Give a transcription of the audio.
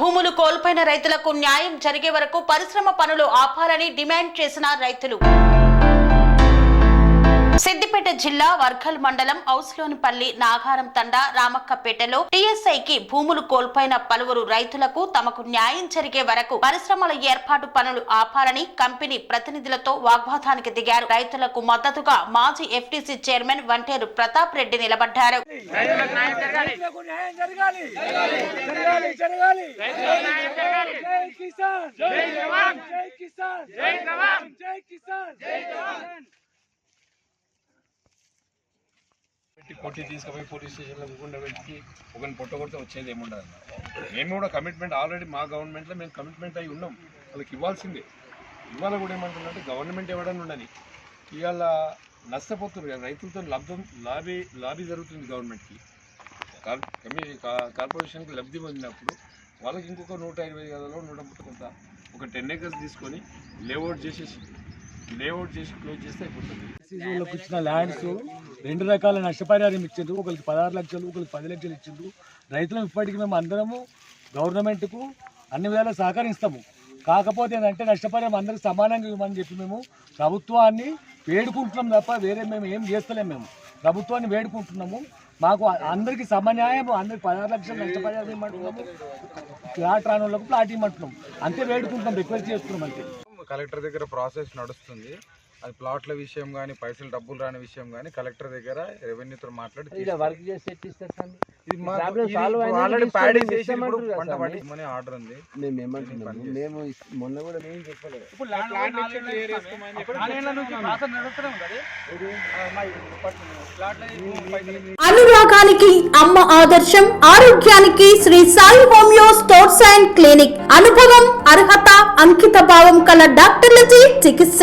భూములు కోల్పోయిన రైతులకు న్యాయం జరిగే వరకు పరిశ్రమ పనులు ఆపాలని డిమాండ్ చేసిన రైతులు. జిల్లా వర్గల్ మండలం ఔస్లోనిపల్లి నాగారం తండ రామక్కపేటలో టీఎస్ఐకి భూములు కోల్పోయిన పలువురు రైతులకు తమకు న్యాయం జరిగే వరకు పరిశ్రమల ఏర్పాటు పనులు ఆపాలని కంపెనీ ప్రతినిధులతో వాగ్వాదానికి దిగారు. రైతులకు మద్దతుగా మాజీ ఎఫ్టీసీ చైర్మన్ వంటేరు ప్రతాప్ రెడ్డి నిలబడ్డారు. రైతులకు న్యాయం జరగాలి. జరగాలి. జరగాలి. జై కిసాన్. జై జవాన్. జై కిసాన్. జై జవాన్. జై కిసాన్. జై జవాన్. పెట్టి కొట్టి తీసుకుపోయి పోలీస్ స్టేషన్లో గుండె పెట్టి ఒకరిని పొట్టగొడితే వచ్చేది ఏముండదు మేము కూడా కమిట్మెంట్ ఆల్రెడీ మా గవర్నమెంట్లో మేము కమిట్మెంట్ అయి ఉన్నాం. వాళ్ళకి ఇవ్వాల్సిందే. ఇవాళ కూడా ఏమంటుందంటే గవర్నమెంట్ ఇవ్వడానికి ఉండని ఇవాళ నష్టపోతున్నారు రైతులతో లబ్ధం లాబీ లాభీ జరుగుతుంది గవర్నమెంట్కి కార్ కమి కార్పొరేషన్కి లబ్ధి పొందినప్పుడు వాళ్ళకి ఇంకొక నూట ఇరవై గదిలో నూట ముప్పై కొంత ఒక టెన్ ఏకర్స్ తీసుకొని లేఅవుట్ చేసేసి లేఅవుట్ చేసి క్లోజ్ చేస్తే అయిపోతుంది. ల్యాండ్స్ రెండు రకాల నష్టపరిహారం ఇచ్చిండ్రు. ఒకరికి పదహారు లక్షలు ఒకరికి పది లక్షలు ఇచ్చిండ్రు. రైతులం ఇప్పటికీ మేము అందరము గవర్నమెంట్కు అన్ని విధాలా సహకరిస్తాము. కాకపోతే ఏంటంటే నష్టపరిహారం అందరికి సమానంగా ఇవ్వమని చెప్పి మేము ప్రభుత్వాన్ని వేడుకుంటున్నాం తప్ప వేరే మేము ఏం చేస్తలేము మేము. ప్రభుత్వాన్ని వేడుకుంటున్నాము. మాకు అందరికీ సమన్యాయం అందరికి పదహారు లక్షలు నష్టపరిహారం ఇవ్వమంటున్నాము. ఫ్లాట్ రాని వాళ్ళకు ప్లాట్ ఇవ్వమంటున్నాం అంతే వేడుకుంటున్నాం రిక్వెస్ట్ చేస్తున్నాం అంతే. కలెక్టర్ దగ్గర ప్రాసెస్ నడుస్తుంది. అది ప్లాట్ల విషయం కానీ పైసలు డబ్బులు రాని విషయం కానీ కలెక్టర్ దగ్గర రెవెన్యూతో మాట్లాడి ఆర్డర్ ఉంది. మేము మొన్న కూడా మేము. చెప్పలేదు అనురాగానికి అమ్మ ఆదర్శం ఆరోగ్యానికి Sri Sai homeo stores and clinic. అనుభవం అర్హత అంకిత భావం కల డాక్టర్లచే చికిత్స.